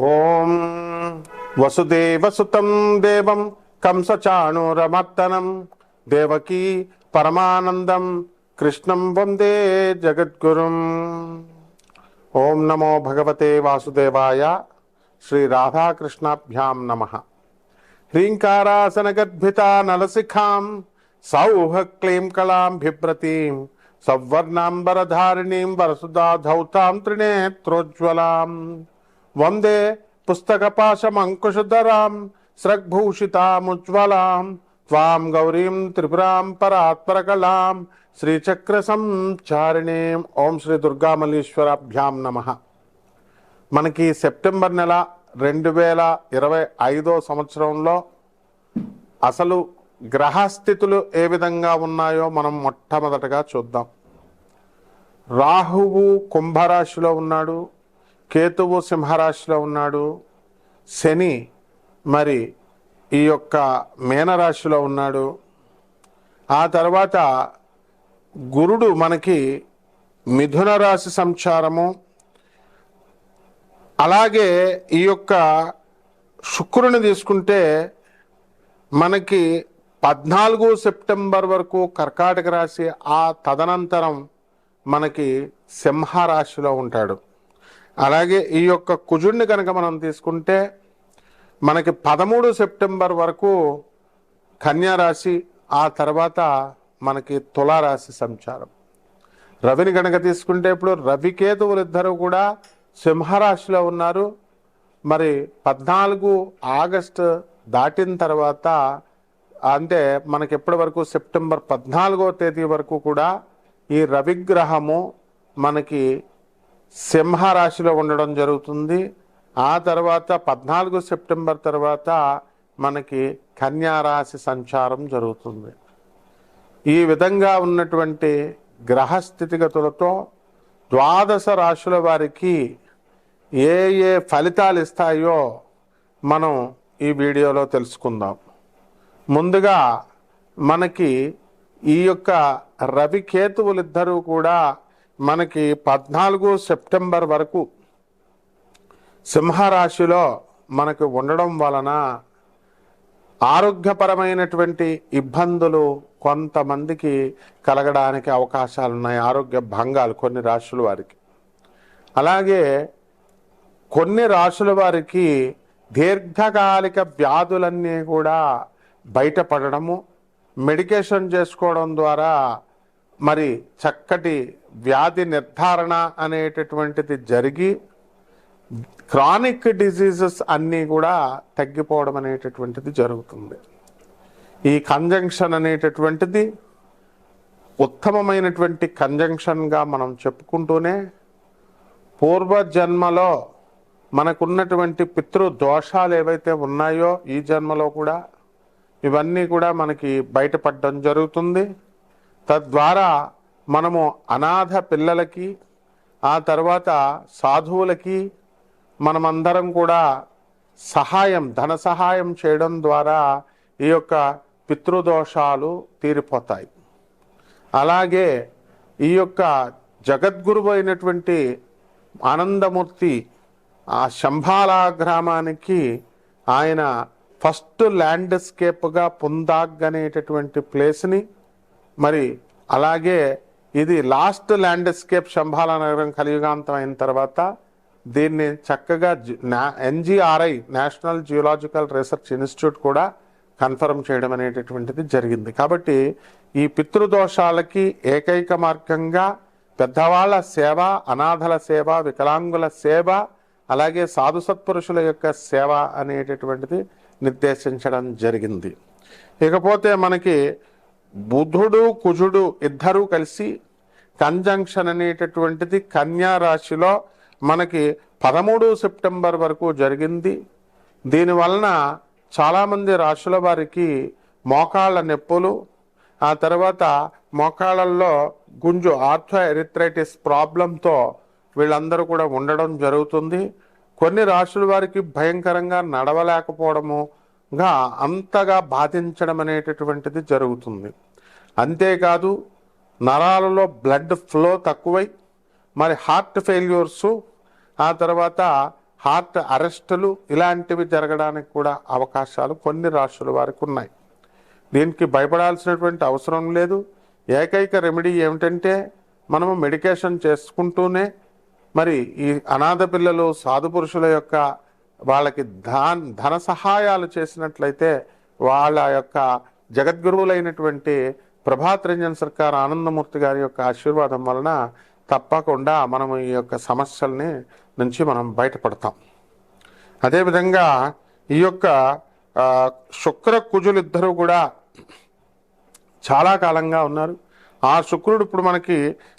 ఓం వసుదేవసుతం దేవం కంసచాణూరమర్దనం. దేవకీ పరమానందం. కృష్ణం వందే జగద్గురుం. ఓం నమో భగవతే వాసుదేవాయ శ్రీ రాధాకృష్ణాభ్యాం నమ. హ్రీంకారాసనగద్భిత నలశిఖాం సౌహ క్లీం కళాం బిభ్రతీం సవర్ణాంబరధారిణీం వరసుదా ధౌతాం త్రినేత్రోజ్వలాం. వందే పుస్తకపాశమంకుశుధరాం స్రగ్భూషితాముజ్వలాం త్వాం గౌరీం త్రిపురాం పరాత్పరకళాం శ్రీచక్ర సంచారిణీం ఓం శ్రీ దుర్గామల్లీశ్వరాభ్యాం నమః. మనకి సెప్టెంబర్ నెల రెండు వేల ఇరవై ఐదో సంవత్సరంలో అసలు గ్రహస్థితులు ఏ విధంగా ఉన్నాయో మనం మొట్టమొదటగా చూద్దాం. రాహువు కుంభరాశిలో ఉన్నాడు కేతువు సింహరాశిలో ఉన్నాడు. శని మరి ఈ యొక్క మీనరాశిలో ఉన్నాడు. ఆ తర్వాత గురుడు మనకి మిథున రాశి సంచారము. అలాగే ఈ యొక్క శుక్రుని తీసుకుంటే మనకి పద్నాలుగు సెప్టెంబర్ వరకు కర్కాటక రాశి ఆ తదనంతరం మనకి సింహ రాశిలో ఉంటాడు. అలాగే ఈ యొక్క కుజుడిని కనుక మనం తీసుకుంటే మనకి పదమూడు సెప్టెంబర్ వరకు కన్యారాశి ఆ తర్వాత మనకి తులారాశి సంచారం. రవిని కనుక తీసుకుంటే ఇప్పుడు రవికేతువులు ఇద్దరు కూడా సింహరాశిలో ఉన్నారు. మరి పద్నాలుగు ఆగస్టు దాటిన తర్వాత అంటే మనకి ఎప్పటి వరకు సెప్టెంబర్ పద్నాలుగో తేదీ వరకు కూడా ఈ రవిగ్రహము మనకి సింహరాశిలో ఉండడం జరుగుతుంది. ఆ తర్వాత పద్నాలుగు సెప్టెంబర్ తర్వాత మనకి కన్యారాశి సంచారం జరుగుతుంది. ఈ విధంగా ఉన్నటువంటి గ్రహ స్థితిగతులతో ద్వాదశ రాశుల వారికి ఏ ఏ ఫలితాలు ఇస్తాయో మనం ఈ వీడియోలో తెలుసుకుందాం. ముందుగా మనకి ఈ యొక్క రవికేతువులు ఇద్దరూ కూడా మనకి పద్నాలుగు సెప్టెంబర్ వరకు సింహరాశిలో మనకు ఉండడం వలన ఆరోగ్యపరమైనటువంటి ఇబ్బందులు కొంతమందికి కలగడానికి అవకాశాలు ఉన్నాయి ఆరోగ్య భంగాలు కొన్ని రాశుల వారికి. అలాగే కొన్ని రాశుల వారికి దీర్ఘకాలిక వ్యాధులన్నీ కూడా బయటపడడము మెడికేషన్ చేసుకోవడం ద్వారా మరి చక్కటి వ్యాధి నిర్ధారణ అనేటటువంటిది జరిగి క్రానిక్ డిసీజెస్ అన్నీ కూడా తగ్గిపోవడం అనేటటువంటిది జరుగుతుంది. ఈ కంజంక్షన్ అనేటటువంటిది ఉత్తమమైనటువంటి కంజంక్షన్గా మనం చెప్పుకుంటూనే పూర్వజన్మలో మనకున్నటువంటి పితృ దోషాలు ఏవైతే ఉన్నాయో ఈ జన్మలో కూడా ఇవన్నీ కూడా మనకి బయటపడడం జరుగుతుంది. తద్వారా మనము అనాథ పిల్లలకి ఆ తర్వాత సాధువులకి మనమందరం కూడా సహాయం ధన సహాయం చేయడం ద్వారా ఈ యొక్క పితృదోషాలు తీరిపోతాయి. అలాగే ఈ యొక్క జగద్గురువు అయినటువంటి ఆనందమూర్తి ఆ శంభాల గ్రామానికి ఆయన ఫస్ట్ ల్యాండ్స్కేప్గా పుందాగ్ అనేటటువంటి ప్లేస్ని మరి అలాగే ఇది లాస్ట్ ల్యాండ్స్కేప్ శంభాల నగరం కలియుగాంతం అయిన తర్వాత దీన్ని చక్కగా NGRI national geological research institute కూడా కన్ఫర్మ్ చేయడం అనేటటువంటిది జరిగింది. కాబట్టి ఈ పితృదోషాలకి ఏకైక మార్గంగా పెద్దవాళ్ళ సేవ అనాథల సేవ వికలాంగుల సేవ అలాగే సాధు సత్పురుషుల యొక్క సేవ అనేటటువంటిది నిర్దేశించడం జరిగింది. ఇకపోతే మనకి బుధుడు కుజుడు ఇద్దరూ కలిసి కంజంక్షన్ అనేటటువంటిది కన్యా రాశిలో మనకి పదమూడు సెప్టెంబర్ వరకు జరిగింది. దీనివలన చాలామంది రాశుల వారికి మోకాళ్ళ నొప్పులు ఆ తర్వాత మోకాళ్ళల్లో గుంజు ఆర్థో ఎరిథ్రైటిస్ ప్రాబ్లంతో వీళ్ళందరూ కూడా ఉండడం జరుగుతుంది. కొన్ని రాశుల వారికి భయంకరంగా నడవలేకపోవడముగా అంతగా బాధించడం అనేటటువంటిది జరుగుతుంది. అంతేకాదు నరాలలో బ్లడ్ ఫ్లో తక్కువై మరి హార్ట్ ఫెయిల్యూర్సు ఆ తర్వాత హార్ట్ అరెస్టులు ఇలాంటివి జరగడానికి కూడా అవకాశాలు కొన్ని రాష్ట్రాల వారికి ఉన్నాయి. దీనికి భయపడాల్సినటువంటి అవసరం లేదు. ఏకైక రెమెడీ ఏమిటంటే మనము మెడికేషన్ చేసుకుంటూనే మరి ఈ అనాథ పిల్లలు సాధు పురుషుల యొక్క వాళ్ళకి ధన ధన సహాయాలు చేసినట్లయితే వాళ్ళ యొక్క జగద్గురువులైనటువంటి ప్రభాత్ రంజన్ సర్కార్ ఆనందమూర్తి గారి యొక్క ఆశీర్వాదం వలన తప్పకుండా మనము ఈ యొక్క సమస్యల్ని నుంచి మనం బయటపడతాం. అదేవిధంగా ఈ యొక్క శుక్ర కుజులు ఇద్దరు కూడా చాలా కాలంగా ఉన్నారు. ఆ శుక్రుడు ఇప్పుడు మనకి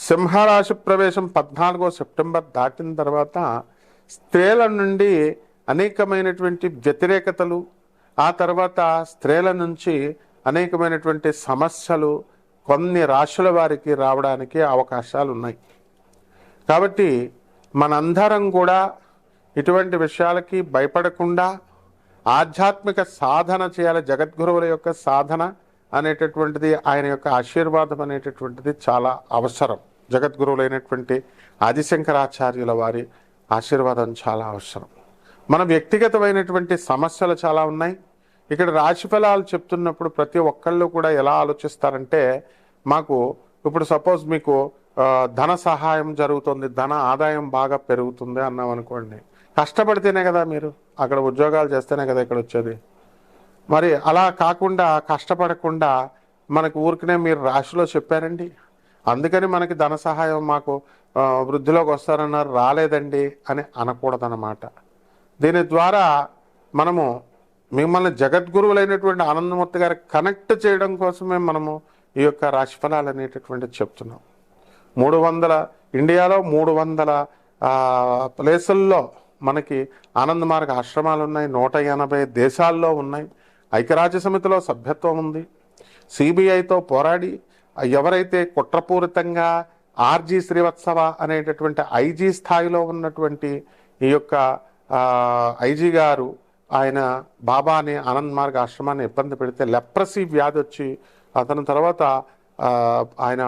సింహరాశి ప్రవేశం పద్నాలుగో సెప్టెంబర్ దాటిన తర్వాత స్త్రీల నుండి అనేకమైనటువంటి వ్యతిరేకతలు ఆ తర్వాత స్త్రీల నుంచి అనేకమైనటువంటి సమస్యలు కొన్ని రాశుల వారికి రావడానికి అవకాశాలు ఉన్నాయి. కాబట్టి మనందరం కూడా ఇటువంటి విషయాలకి భయపడకుండా ఆధ్యాత్మిక సాధన చేయాలి. జగద్గురువుల యొక్క సాధన అనేటటువంటిది ఆయన యొక్క ఆశీర్వాదం అనేటటువంటిది చాలా అవసరం. జగద్గురువులైనటువంటి ఆదిశంకరాచార్యుల వారి ఆశీర్వాదం చాలా అవసరం. మన వ్యక్తిగతమైనటువంటి సమస్యలు చాలా ఉన్నాయి. ఇక్కడ రాశి ఫలాలు చెప్తున్నప్పుడు ప్రతి ఒక్కళ్ళు కూడా ఎలా ఆలోచిస్తారంటే మాకు ఇప్పుడు సపోజ్ మీకు ధన సహాయం జరుగుతుంది ధన ఆదాయం బాగా పెరుగుతుంది అన్నాం అనుకోండి. కష్టపడితేనే కదా మీరు అక్కడ ఉద్యోగాలు చేస్తేనే కదా ఇక్కడ వచ్చేది. మరి అలా కాకుండా కష్టపడకుండా మనకు ఊరికనే మీరు రాశిలో చెప్పారండి? అందుకని మనకి ధన సహాయం మాకు వృద్ధిలోకి వస్తారన్నారు రాలేదండి అని అనకూడదన్నమాట. దీని ద్వారా మనము మిమ్మల్ని జగద్గురువులైనటువంటి ఆనందమూర్తి గారి కనెక్ట్ చేయడం కోసమే మనము ఈ యొక్క రాశిఫలాలు అనేటటువంటిది చెప్తున్నాం. మూడు వందల ఇండియాలో మూడు వందల ప్లేసుల్లో మనకి ఆనంద మార్గ ఆశ్రమాలు ఉన్నాయి. నూట ఎనభై దేశాల్లో ఉన్నాయి. ఐక్యరాజ్య సమితిలో సభ్యత్వం ఉంది. సిబిఐతో పోరాడి ఎవరైతే కుట్రపూరితంగా ఆర్జీ శ్రీవత్సవ అనేటటువంటి ఐజీ స్థాయిలో ఉన్నటువంటి ఈ యొక్క ఐజీ గారు ఆయన బాబాని ఆనంద్ మార్గ ఆశ్రమాన్ని ఇబ్బంది పెడితే లెప్రసీ వ్యాధి వచ్చి అతని తర్వాత ఆయన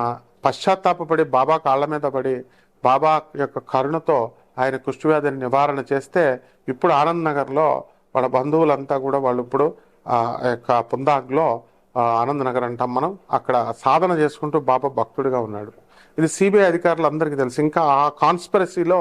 పశ్చాత్తాపపడి బాబా కాళ్ళ మీద పడి బాబా యొక్క కరుణతో ఆయన కుష్ఠవ్యాధిని నివారణ చేస్తే ఇప్పుడు ఆనంద్ నగర్లో వాళ్ళ బంధువులంతా కూడా వాళ్ళు ఇప్పుడు ఆ యొక్క పుందాగ్లో ఆనంద్ నగర్ అంటాం మనం అక్కడ సాధన చేసుకుంటూ బాబా భక్తుడిగా ఉన్నాడు. ఇది సిబిఐ అధికారులందరికీ తెలుసు. ఇంకా ఆ కాన్స్పరసీలో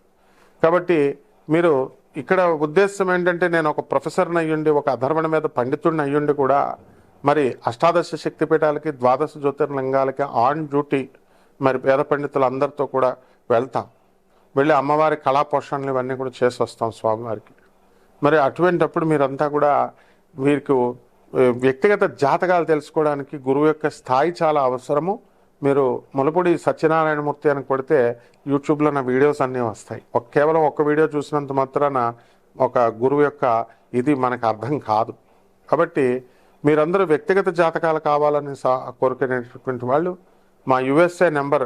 కాబట్టి మీరు ఇక్కడ ఉద్దేశం ఏంటంటే నేను ఒక ప్రొఫెసర్ని అయ్యుండి ఒక అధర్వణ మీద పండితుడిని అయ్యుండి కూడా మరి అష్టాదశ శక్తిపీఠాలకి ద్వాదశ జ్యోతిర్లింగాలకి ఆన్ డ్యూటీ మరి పేద పండితులందరితో కూడా వెళ్తాం. వెళ్ళి అమ్మవారి కళా పోషణలు ఇవన్నీ కూడా చేసి వస్తాం స్వామివారికి. మరి అటువంటప్పుడు మీరంతా కూడా మీకు వ్యక్తిగత జాతకాలు తెలుసుకోవడానికి గురువు యొక్క స్థాయి చాలా అవసరము. మీరు ములపూడి సత్యనారాయణమూర్తి అని కొడితే యూట్యూబ్లో నా వీడియోస్ అన్నీ వస్తాయి. ఒక కేవలం ఒక వీడియో చూసినంత మాత్రాన ఒక గురువు యొక్క ఇది మనకు అర్థం కాదు. కాబట్టి మీరందరూ వ్యక్తిగత జాతకాలు కావాలని సా కోరుకునేటటువంటి వాళ్ళు మా యుఎస్ఏ నెంబర్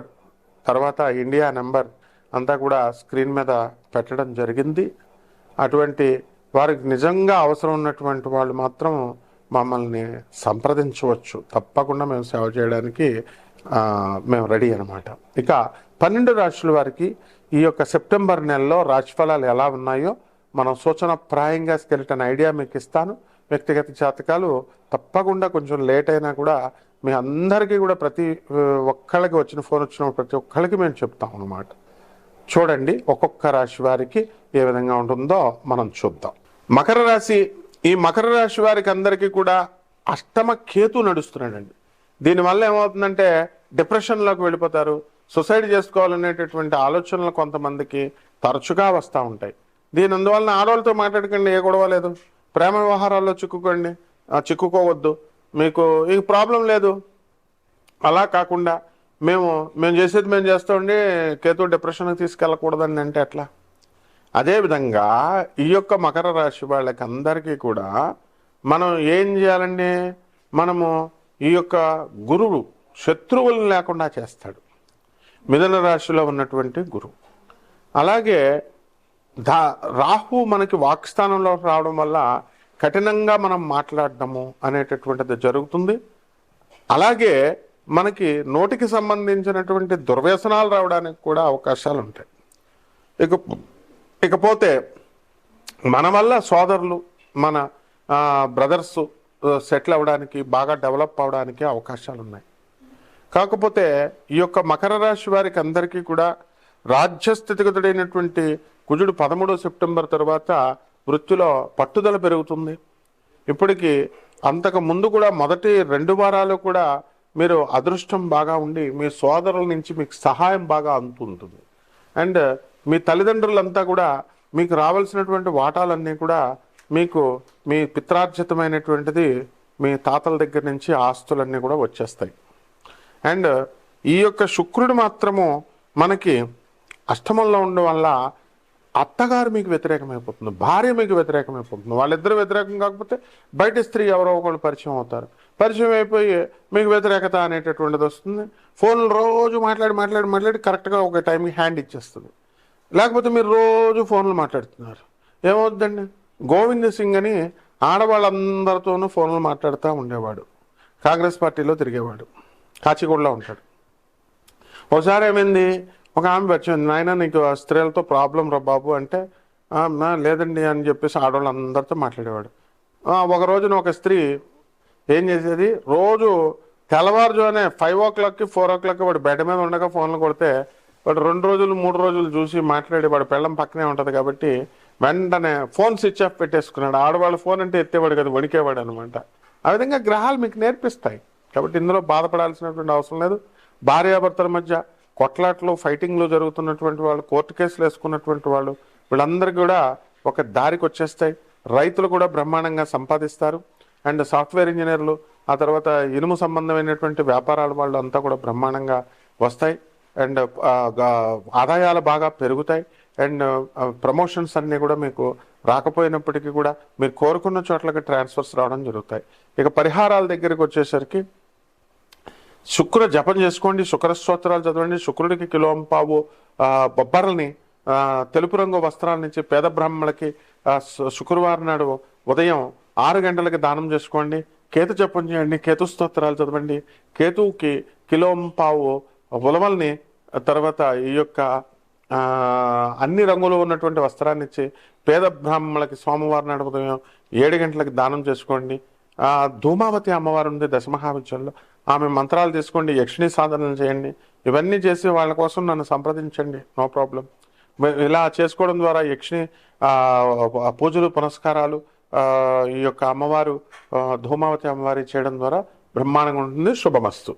తర్వాత ఇండియా నెంబర్ అంతా కూడా స్క్రీన్ మీద పెట్టడం జరిగింది. అటువంటి వారికి నిజంగా అవసరం ఉన్నటువంటి వాళ్ళు మాత్రం మమ్మల్ని సంప్రదించవచ్చు. తప్పకుండా మేము సేవ చేయడానికి మేము రెడీ అనమాట ఇక పన్నెండు రాశుల వారికి ఈ యొక్క సెప్టెంబర్ నెలలో రాశిఫలాలు ఎలా ఉన్నాయో మనం సూచన ప్రాయంగా స్కెలిటన్ ఐడియా మీకు ఇస్తాను. వ్యక్తిగత జాతకాలు తప్పకుండా కొంచెం లేట్ అయినా కూడా మీ అందరికీ కూడా ప్రతి ఒక్కళ్ళకి వచ్చిన ఫోన్ వచ్చిన ప్రతి ఒక్కళ్ళకి మేము చెప్తాం అనమాట చూడండి ఒక్కొక్క రాశి వారికి ఏ విధంగా ఉంటుందో మనం చూద్దాం. మకర రాశి ఈ మకర రాశి వారికి అందరికీ కూడా అష్టమ కేతు నడుస్తున్నాడండి. దీనివల్ల ఏమవుతుందంటే డిప్రెషన్లోకి వెళ్ళిపోతారు. సుసైడ్ చేసుకోవాలనేటటువంటి ఆలోచనలు కొంతమందికి తరచుగా వస్తూ ఉంటాయి. దీని అందువలన ఆడవాళ్ళతో మాట్లాడకండి ఏ గొడవ లేదు. ప్రేమ వ్యవహారాల్లో చిక్కుకోండి చిక్కుకోవద్దు. మీకు ఈ ప్రాబ్లం లేదు. అలా కాకుండా మేము మేము చేసేది మేము చేస్తామండి కేతు డిప్రెషన్కి తీసుకెళ్ళకూడదండి అంటే ఎట్లా? అదేవిధంగా ఈ యొక్క మకర రాశి వాళ్ళకి అందరికీ కూడా మనం ఏం చేయాలండి? మనము ఈ యొక్క గురువు శత్రువులను లేకుండా చేస్తాడు. మిథున రాశిలో ఉన్నటువంటి గురువు. అలాగే దా రాహు మనకి వాక్స్థానంలో రావడం వల్ల కఠినంగా మనం మాట్లాడడము అనేటటువంటిది జరుగుతుంది. అలాగే మనకి నోటికి సంబంధించినటువంటి దుర్వ్యసనాలు రావడానికి కూడా అవకాశాలు ఉంటాయి. ఇక ఇకపోతే మన వల్ల సోదరులు మన బ్రదర్సు సెటిల్ అవ్వడానికి బాగా డెవలప్ అవడానికి అవకాశాలు ఉన్నాయి కాకపోతే ఈ యొక్క మకర రాశి వారికి అందరికీ కూడా రాజ్యస్థితిగతుడైనటువంటి కుజుడు పదమూడో సెప్టెంబర్ తర్వాత వృత్తిలో పట్టుదల పెరుగుతుంది. ఇప్పటికీ అంతకు ముందు కూడా మొదటి రెండు వారాలు కూడా మీరు అదృష్టం బాగా ఉండి మీ సోదరుల నుంచి మీకు సహాయం బాగా అందుతుంటుంది అండ్ మీ తల్లిదండ్రులంతా కూడా మీకు రావాల్సినటువంటి వాటాలన్నీ కూడా మీకు మీ పిత్రార్జితమైనటువంటిది మీ తాతల దగ్గర నుంచి ఆస్తులన్నీ కూడా వచ్చేస్తాయి. అండ్ ఈ యొక్క శుక్రుడు మాత్రము మనకి అష్టమంలో ఉండడం వల్ల అత్తగారు మీకు వ్యతిరేకమైపోతుంది భార్య మీకు వ్యతిరేకమైపోతుంది. వాళ్ళిద్దరు వ్యతిరేకం కాకపోతే బయట స్త్రీ ఎవరో ఒకళ్ళు పరిచయం అవుతారు. పరిచయం అయిపోయి మీకు వ్యతిరేకత అనేటటువంటిది వస్తుంది. ఫోన్లు రోజు మాట్లాడి మాట్లాడి మాట్లాడి కరెక్ట్గా ఒక టైంకి హ్యాండ్ ఇచ్చేస్తుంది. లేకపోతే మీరు రోజు ఫోన్లు మాట్లాడుతున్నారు. ఏమవుద్దండి? గోవింద్ సింగ్ అని ఆడవాళ్ళందరితోనూ ఫోన్లు మాట్లాడుతూ ఉండేవాడు. కాంగ్రెస్ పార్టీలో తిరిగేవాడు. కాచిగూడలో ఉంటాడు. ఒకసారి ఏమైంది? ఒక ఆమె వచ్చింది నాయన నీకు స్త్రీలతో ప్రాబ్లం రా బాబు అంటే లేదండి అని చెప్పేసి ఆడవాళ్ళందరితో మాట్లాడేవాడు. ఒక రోజున ఒక స్త్రీ ఏం చేసేది? రోజు తెల్లవారుజానే ఫైవ్ ఓ క్లాక్కి ఫోర్ ఓ క్లాక్కి వాడు బెడ్ మీద ఉండగా ఫోన్లు కొడితే వాడు రెండు రోజులు మూడు రోజులు చూసి మాట్లాడి వాడు పెళ్ళం పక్కనే ఉంటుంది కాబట్టి వెంటనే ఫోన్ స్విచ్ ఆఫ్ పెట్టేసుకున్నాడు. ఆడవాళ్ళు ఫోన్ అంటే ఎత్తేవాడు కదా వణికేవాడు అనమాట ఆ విధంగా గ్రహాలు మీకు నేర్పిస్తాయి. కాబట్టి ఇందులో బాధపడాల్సినటువంటి అవసరం లేదు. భార్యాభర్తల మధ్య కొట్లాట్లు ఫైటింగ్లు జరుగుతున్నటువంటి వాళ్ళు కోర్టు కేసులు వేసుకున్నటువంటి వాళ్ళు వీళ్ళందరికీ కూడా ఒక దారికి వచ్చేస్తాయి. రైతులు కూడా బ్రహ్మాండంగా సంపాదిస్తారు. అండ్ సాఫ్ట్వేర్ ఇంజనీర్లు ఆ తర్వాత ఇనుము సంబంధమైనటువంటి వ్యాపారాల వాళ్ళు అంతా కూడా బ్రహ్మాండంగా వస్తాయి. అండ్ ఆదాయాలు బాగా పెరుగుతాయి. అండ్ ప్రమోషన్స్ అన్నీ కూడా మీకు రాకపోయినప్పటికీ కూడా మీరు కోరుకున్న చోట్లకి ట్రాన్స్ఫర్స్ రావడం జరుగుతాయి. ఇక పరిహారాల దగ్గరికి వచ్చేసరికి శుక్ర జపం చేసుకోండి శుక్ర స్తోత్రాలు చదవండి శుక్రుడికి కిలోంపావు ఆ, బొబ్బర్లని తెలుపు రంగు వస్త్రాల నుంచి పేద బ్రాహ్మణులకి శుక్రవారం నాడు ఉదయం ఆరు గంటలకి దానం చేసుకోండి. కేతు జపం చేయండి కేతు స్తోత్రాలు చదవండి. కేతువుకి కిలోంపావు ఉలవల్ని తర్వాత ఈ యొక్క అన్ని రంగులు ఉన్నటువంటి వస్త్రాన్ని ఇచ్చి పేద బ్రాహ్మణులకి సోమవారం నాడు ఉదయం ఏడు గంటలకి దానం చేసుకోండి. ధూమావతి అమ్మవారు ఉంది దశమహావిద్యంలో ఆమె మంత్రాలు తీసుకోండి యక్షిణీ సాధనలు చేయండి. ఇవన్నీ చేసి వాళ్ళ కోసం నన్ను సంప్రదించండి. No problem. ఇలా చేసుకోవడం ద్వారా యక్షిణి పూజలు పునస్కారాలు ఈ యొక్క అమ్మవారు ధూమావతి అమ్మవారి చేయడం ద్వారా బ్రహ్మాండంగా ఉంటుంది. శుభమస్తు.